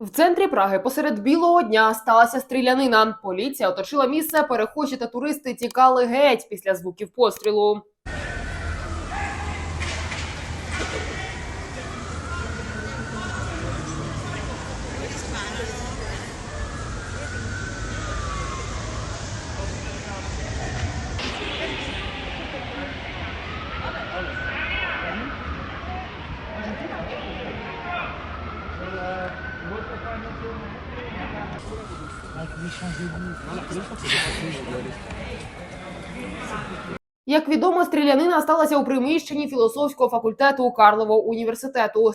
В центрі Праги посеред білого дня сталася стрілянина. Поліція оточила місце, перехожі та туристи тікали геть після звуків пострілу. Як відомо, стрілянина сталася у приміщенні філософського факультету Карлового університету.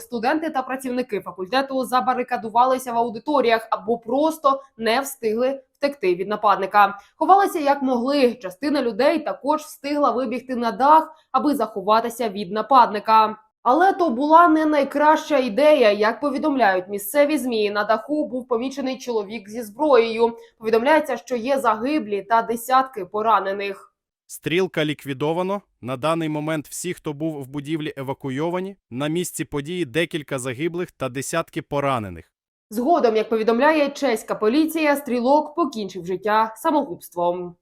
Студенти та працівники факультету забарикадувалися в аудиторіях або просто не встигли втекти від нападника. Ховалися як могли. Частина людей також встигла вибігти на дах, аби заховатися від нападника. Але то була не найкраща ідея. Як повідомляють місцеві змі, на даху був помічений чоловік зі зброєю. Повідомляється, що є загиблі та десятки поранених. Стрілка ліквідовано. На даний момент всі, хто був в будівлі, евакуйовані. На місці події декілька загиблих та десятки поранених. Згодом, як повідомляє чеська поліція, стрілок покінчив життя самогубством.